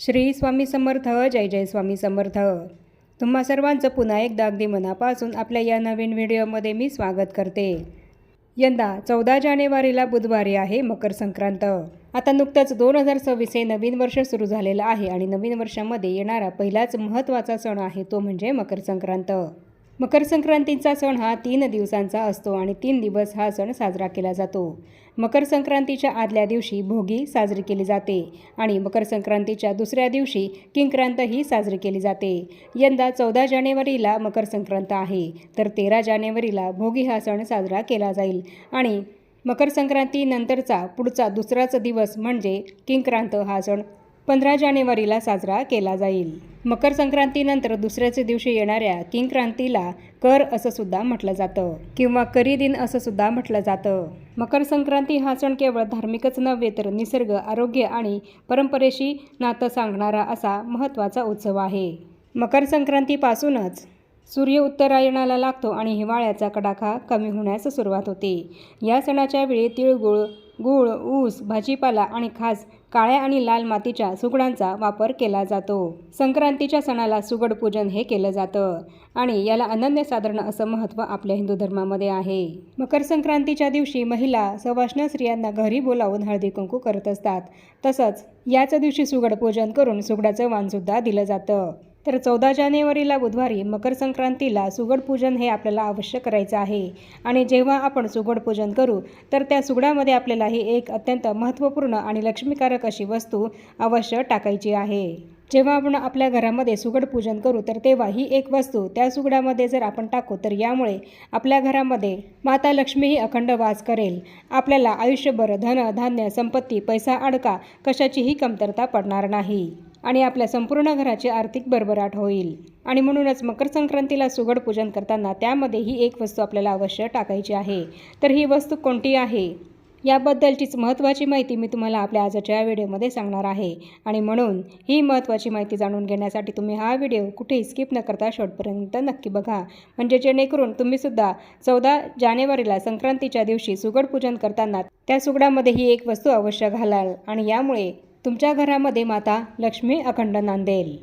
श्री स्वामी समर्थ जय जय स्वामी समर्थ. तुम्हा सर्वांचं पुन्हा एकदा अगदी मनापासून आपल्या या नवीन व्हिडिओमध्ये मी स्वागत करते. यंदा चौदा जानेवारीला बुधवारी आहे मकर संक्रांत. आता नुकतंच दोन हजार सव्वीस हे नवीन वर्ष सुरू झालेलं आहे आणि नवीन वर्षामध्ये येणारा पहिलाच महत्त्वाचा सण आहे तो म्हणजे मकर संक्रांत. मकर संक्रांतीचा सण हा तीन दिवसांचा असतो आणि तीन दिवस हा सण साजरा केला जातो. मकर संक्रांतीच्या आदल्या दिवशी भोगी साजरी केली जाते आणि मकर संक्रांतीच्या दुसऱ्या दिवशी किंक्रांत ही साजरी केली जाते. यंदा चौदा जानेवारीला मकर संक्रांत आहे तर तेरा जानेवारीला भोगी हा सण साजरा केला जाईल आणि मकर संक्रांतीनंतरचा पुढचा दुसराच दिवस म्हणजे किंक्रांत हा सण पंधरा जानेवारीला साजरा केला जाईल. मकर संक्रांतीनंतर दुसऱ्याच दिवशी येणाऱ्या किंक्रांतीला कर असं सुद्धा म्हटलं जातं. किंवा करी दिन असं सुद्धा म्हटलं जातं. मकर संक्रांती हा सण केवळ धार्मिकच नव्हे तर निसर्ग आरोग्य आणि परंपरेशी नातं सांगणारा असा महत्त्वाचा उत्सव आहे. मकर संक्रांतीपासूनच सूर्य उत्तरायणाला लागतो आणि हिवाळ्याचा कडाखा कमी होण्यास सुरुवात होते. या सणाच्या वेळी तिळगुळ गूळ ऊस भाजीपाला आणि खास काळ्या आणि लाल मातीच्या सुगडांचा वापर केला जातो. संक्रांतीच्या सणाला सुगड पूजन हे केलं जातं आणि याला अनन्यसाधारण असं महत्त्व आपल्या हिंदू धर्मामध्ये आहे. मकर संक्रांतीच्या दिवशी महिला सवाष्ण स्त्रियांना घरी बोलावून हळदी कुंकू करत असतात. तसंच याच दिवशी सुगड पूजन करून सुगडाचं वाणसुद्धा दिलं जातं. तर चौदा जानेवारीला बुधवारी मकर संक्रांतीला सुगड पूजन हे आपल्याला अवश्य करायचं आहे. आणि जेव्हा आपण सुगड पूजन करू तर त्या सुगडामध्ये आपल्याला ही एक अत्यंत महत्त्वपूर्ण आणि लक्ष्मीकारक अशी वस्तू अवश्य टाकायची आहे. जेव्हा आपण आपल्या घरामध्ये सुगड पूजन करू तर तेव्हा ही एक वस्तू त्या सुगडामध्ये जर आपण टाकू तर यामुळे आपल्या घरामध्ये माता लक्ष्मी ही अखंड वास करेल. आपल्याला आयुष्यभर धन धान्य संपत्ती पैसा अडका कशाचीही कमतरता पडणार नाही. आणि आपल्या संपूर्ण घराची आर्थिक भरभराट होईल. आणि म्हणूनच मकर संक्रांतीला सुगड पूजन करताना त्यामध्ये ही एक वस्तू आपल्याला अवश्य टाकायची आहे. तर ही वस्तू कोणती आहे? याबद्दलचीच महत्त्वाची माहिती मी तुम्हाला आपल्या आजच्या व्हिडिओमध्ये सांगणार आहे. आणि म्हणून ही महत्त्वाची माहिती जाणून घेण्यासाठी तुम्ही हा व्हिडिओ कुठेही स्किप न करता शेवटपर्यंत नक्की बघा. म्हणजे जेणेकरून तुम्हीसुद्धा चौदा जानेवारीला संक्रांतीच्या दिवशी सुगड पूजन करताना त्या सुगडामध्ये ही एक वस्तू अवश्य घालाल. आणि यामुळे तुमच्या घरामध्ये माता लक्ष्मी अखंड नांदेल.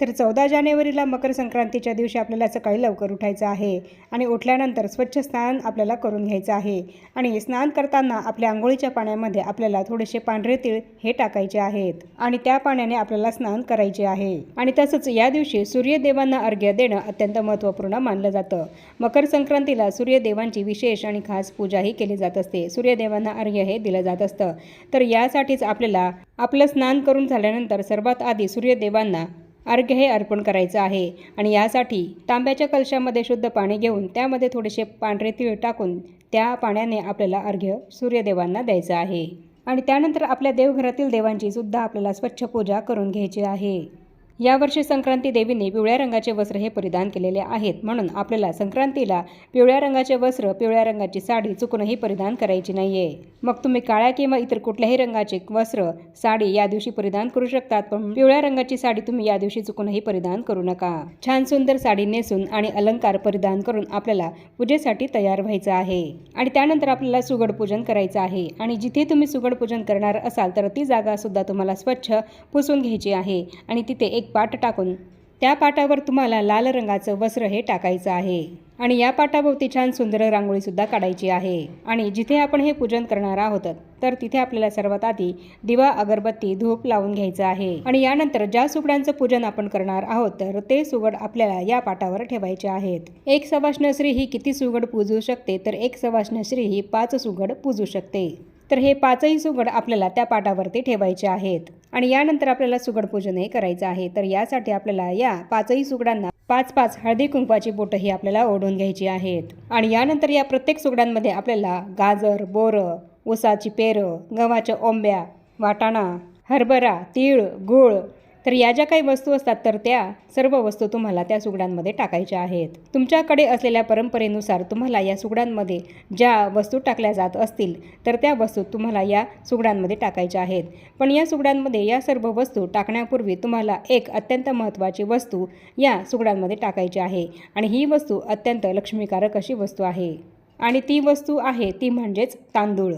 तर चौदा जानेवारीला मकर संक्रांतीच्या दिवशी आपल्याला सकाळी लवकर उठायचं आहे आणि उठल्यानंतर स्वच्छ स्नान आपल्याला करून घ्यायचं आहे. आणि स्नान करताना आपल्या आंघोळीच्या पाण्यामध्ये आपल्याला थोडेसे पांढरे तीळ हे टाकायचे आहेत आणि त्या पाण्याने आपल्याला स्नान करायचे आहे. आणि तसंच या दिवशी सूर्यदेवांना अर्घ्य देणं अत्यंत महत्त्वपूर्ण मानलं जातं. मकर संक्रांतीला सूर्यदेवांची विशेष आणि खास पूजाही केली जात असते. सूर्यदेवांना अर्घ्य हे दिलं जात असतं. तर यासाठीच आपल्याला आपलं स्नान करून झाल्यानंतर सर्वात आधी सूर्यदेवांना अर्घ्य हे अर्पण करायचं आहे. आणि यासाठी तांब्याच्या कलशामध्ये शुद्ध पाणी घेऊन त्यामध्ये थोडेसे पांढरे तीळ टाकून त्या पाण्याने आपल्याला अर्घ्य सूर्यदेवांना द्यायचं आहे. आणि त्यानंतर आपल्या देवघरातील देवांची सुद्धा आपल्याला स्वच्छ पूजा करून घ्यायची आहे. यावर्षी संक्रांती देवीने पिवळ्या रंगाचे वस्त्र हे परिधान केलेले आहेत. म्हणून आपल्याला संक्रांतीला पिवळ्या रंगाचे वस्त्र पिवळ्या रंगाची साडी चुकूनही परिधान करायची नाहीये. मग तुम्ही काळ्या किंवा इतर कुठल्याही रंगाचे वस्त्र साडी या दिवशी परिधान करू शकतात पण पिवळ्या रंगाची साडी तुम्ही या दिवशी चुकूनही परिधान करू नका. छान सुंदर साडी नेसून आणि अलंकार परिधान करून आपल्याला पूजेसाठी तयार व्हायचं आहे. आणि त्यानंतर आपल्याला सुगड पूजन करायचं आहे. आणि जिथे तुम्ही सुगड पूजन करणार असाल तर ती जागा सुद्धा तुम्हाला स्वच्छ पुसून घ्यायची आहे. आणि तिथे एक पाट टाकून त्या पाटावर तुम्हाला लाल रंगाचं वस्त्र हे टाकायचं आहे. आणि या पाटाभोवती छान सुंदर रांगोळीसुद्धा काढायची आहे. आणि जिथे आपण हे पूजन करणार आहोत तर तिथे आपल्याला सर्वात आधी दिवा अगरबत्ती धूप लावून घ्यायचं आहे. आणि यानंतर ज्या सुगडांचं पूजन आपण करणार आहोत तर ते सुगड आपल्याला या पाटावर ठेवायचे आहेत. एक सवाष्ण ही किती सुगड पूजू शकते तर एक सवाष्ण ही पाच सुगड पूजू शकते. तर हे पाचही सुगड आपल्याला त्या पाटावरती ठेवायचे आहेत. आणि यानंतर आपल्याला सुगड पूजन हे करायचं आहे. तर यासाठी आपल्याला या पाचही सुगडांना पाच पाच हळदी कुंकवाची बोटं ही आपल्याला ओढून घ्यायची आहेत. आणि यानंतर या प्रत्येक सुगडांमध्ये आपल्याला गाजर बोरं ऊसाची पेरं गव्हाच्या ओंब्या वाटाणा हरभरा तीळ गूळ तर या ज्या काही वस्तू असतात तर त्या सर्व वस्तू तुम्हाला त्या सुगडांमध्ये टाकायच्या आहेत. तुमच्याकडे असलेल्या परंपरेनुसार तुम्हाला या सुगडांमध्ये ज्या वस्तू टाकल्या जात असतील तर त्या वस्तू तुम्हाला या सुगडांमध्ये टाकायच्या आहेत. पण या सुगडांमध्ये या सर्व वस्तू टाकण्यापूर्वी तुम्हाला एक अत्यंत महत्त्वाची वस्तू या सुगडांमध्ये टाकायची आहे आणि ही वस्तू अत्यंत लक्ष्मीकारक अशी वस्तू आहे. आणि ती वस्तू आहे ती म्हणजेच तांदूळ.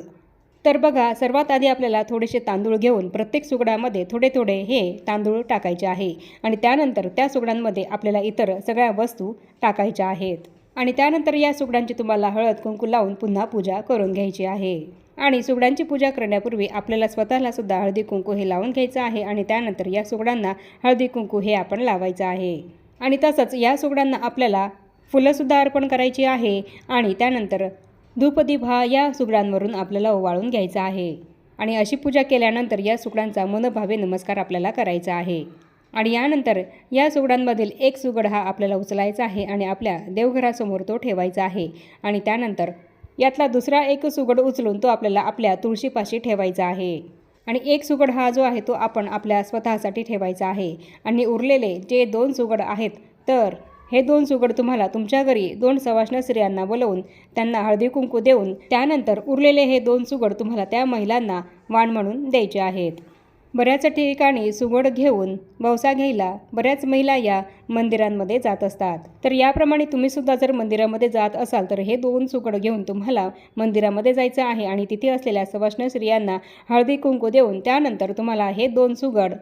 तर बघा सर्वात आधी आपल्याला थोडेसे तांदूळ घेऊन प्रत्येक सुगडामध्ये थोडे थोडे हे तांदूळ टाकायचे आहे. आणि त्यानंतर त्या सुगडांमध्ये आपल्याला इतर सगळ्या वस्तू टाकायच्या आहेत. आणि त्यानंतर या सुगडांची तुम्हाला हळद कुंकू लावून पुन्हा पूजा करून घ्यायची आहे. आणि सुगडांची पूजा करण्यापूर्वी आपल्याला स्वतःला सुद्धा हळदी कुंकू हे लावून घ्यायचं आहे आणि त्यानंतर या सुगडांना हळदी कुंकू हे आपण लावायचं आहे. आणि तसंच या सुगडांना आपल्याला फुलंसुद्धा अर्पण करायची आहे. आणि त्यानंतर धूपदीप हा या सुगडांवरून आपल्याला ओवाळून घ्यायचा आहे. आणि अशी पूजा केल्यानंतर या सुगडांचा मनभावे नमस्कार आपल्याला करायचा आहे. आणि यानंतर या सुगडांमधील एक सुगड हा आपल्याला उचलायचा आहे आणि आपल्या देवघरासमोर तो ठेवायचा आहे. आणि त्यानंतर यातला दुसरा एक सुगड उचलून तो आपल्याला आपल्या तुळशीपाशी ठेवायचा आहे. आणि एक सुगड हा जो आहे तो आपण आपल्या स्वतःसाठी ठेवायचा आहे. आणि उरलेले जे दोन सुगड आहेत तर हे दोन सुगड तुम्हाला तुमच्या घरी दोन सवाष्ण स्त्रियांना बोलवून त्यांना हळदी कुंकू देऊन त्यानंतर उरलेले हे दोन सुगड तुम्हाला त्या महिलांना वाण म्हणून द्यायचे आहेत. बऱ्याच ठिकाणी सुगड घेऊन ववसा घ्यायला बऱ्याच महिला या मंदिरांमध्ये जात असतात. तर याप्रमाणे तुम्ही सुद्धा जर मंदिरामध्ये जात असाल तर हे दोन सुगड घेऊन तुम्हाला मंदिरामध्ये जायचं आहे आणि तिथे असलेल्या सवाष्ण स्त्रियांना हळदी कुंकू देऊन त्यानंतर तुम्हाला हे दोन सुगड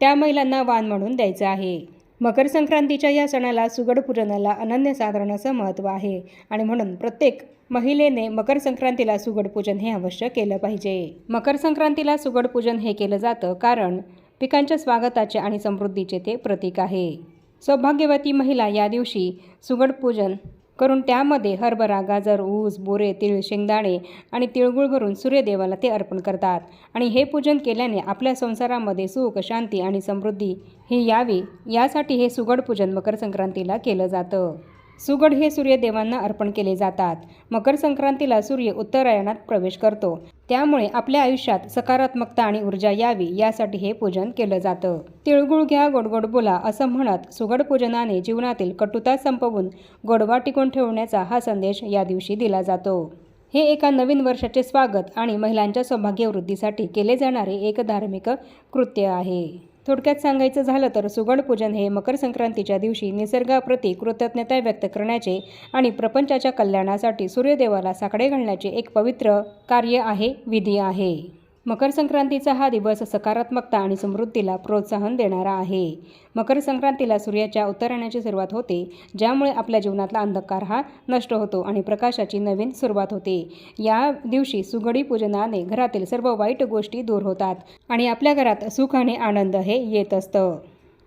त्या महिलांना वाण म्हणून द्यायचं आहे. मकर संक्रांतीच्या या सणाला सुगड पूजनाला अनन्यसाधारण असं महत्त्व आहे आणि म्हणून प्रत्येक महिलेने मकर संक्रांतीला सुगड पूजन हे अवश्य केलं पाहिजे. मकर संक्रांतीला सुगड पूजन हे केलं जातं कारण पिकांच्या स्वागताचे आणि समृद्धीचे ते प्रतीक आहे. सौभाग्यवती महिला या दिवशी सुगड पूजन करून त्यामध्ये हरभरा गाजर ऊस बोरे तिळ शेंगदाणे आणि तिळगुळ भरून सूर्यदेवाला ते अर्पण करतात. आणि हे पूजन केल्याने आपल्या संसारामध्ये सुख शांती आणि समृद्धी ही यावी. यासाठी हे सुगड पूजन मकर संक्रांतीला केलं जातं. सुगड हे सूर्यदेवांना अर्पण केले जातात. मकर संक्रांतीला सूर्य उत्तरायणात प्रवेश करतो. त्यामुळे आपल्या आयुष्यात सकारात्मकता आणि ऊर्जा यावी यासाठी हे पूजन केलं जातं. तिळगुळ घ्या गोडगोड बोला असं म्हणत सुगड पूजनाने जीवनातील कटुता संपवून गोडवा टिकून ठेवण्याचा हा संदेश या दिवशी दिला जातो. हे एका नवीन वर्षाचे स्वागत आणि महिलांच्या सौभाग्यवृद्धीसाठी केले जाणारे एक धार्मिक कृत्य आहे. थोडक्यात सांगायचं झालं तर सुगड पूजन हे मकर संक्रांतीच्या दिवशी निसर्गाप्रती कृतज्ञता व्यक्त करण्याचे आणि प्रपंचाच्या कल्याणासाठी सूर्यदेवाला साकडे घालण्याचे एक पवित्र कार्य आहे विधी आहे. मकर संक्रांतीचा हा दिवस सकारात्मकता आणि समृद्धीला प्रोत्साहन देणारा आहे. मकर संक्रांतीला सूर्याच्या उत्तरायणाची सुरुवात होते ज्यामुळे आपल्या जीवनातला अंधकार हा नष्ट होतो आणि प्रकाशाची नवीन सुरुवात होते. या दिवशी सुगडी पूजनाने घरातील सर्व वाईट गोष्टी दूर होतात आणि आपल्या घरात सुख आणि आनंद हे येत असतं.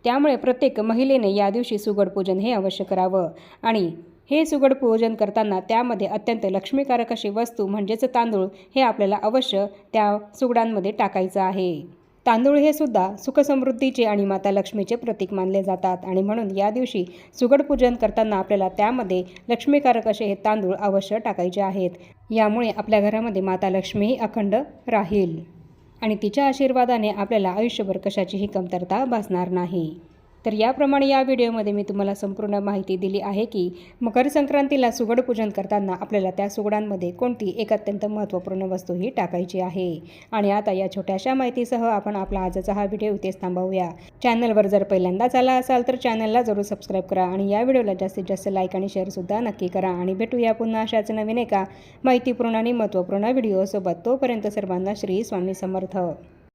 त्यामुळे प्रत्येक महिलेने या दिवशी सुगड पूजन हे अवश्य करावं आणि हे सुगड पूजन करताना त्यामध्ये अत्यंत लक्ष्मीकारक अशी वस्तू म्हणजेच तांदूळ हे आपल्याला अवश्य त्या सुगडांमध्ये टाकायचं आहे. तांदूळ हे सुद्धा सुखसमृद्धीचे आणि माता लक्ष्मीचे प्रतीक मानले जातात आणि म्हणून या दिवशी सुगड पूजन करताना आपल्याला त्यामध्ये लक्ष्मीकारक असे हे तांदूळ अवश्य टाकायचे आहेत. यामुळे आपल्या घरामध्ये माता लक्ष्मीही अखंड राहील आणि तिच्या आशीर्वादाने आपल्याला आयुष्यभर कशाचीही कमतरता भासणार नाही. तर याप्रमाणे या व्हिडिओमध्ये मी तुम्हाला संपूर्ण माहिती दिली आहे की मकर संक्रांतीला सुगड पूजन करताना आपल्याला त्या सुगडांमध्ये कोणती एक अत्यंत महत्त्वपूर्ण वस्तू ही टाकायची आहे? आणि आता या छोट्याशा माहितीसह आपण आपला आजचा हा व्हिडिओ इथेच थांबवूया. चॅनलवर जर पहिल्यांदाच आला असाल तर चॅनलला जरूर सबस्क्राईब करा आणि या व्हिडिओला जास्तीत जास्त लाईक आणि शेअरसुद्धा नक्की करा आणि भेटूया पुन्हा अशाच नवीन एका माहितीपूर्ण आणि महत्त्वपूर्ण व्हिडिओसोबत. तोपर्यंत सर्वांना श्री स्वामी समर्थ.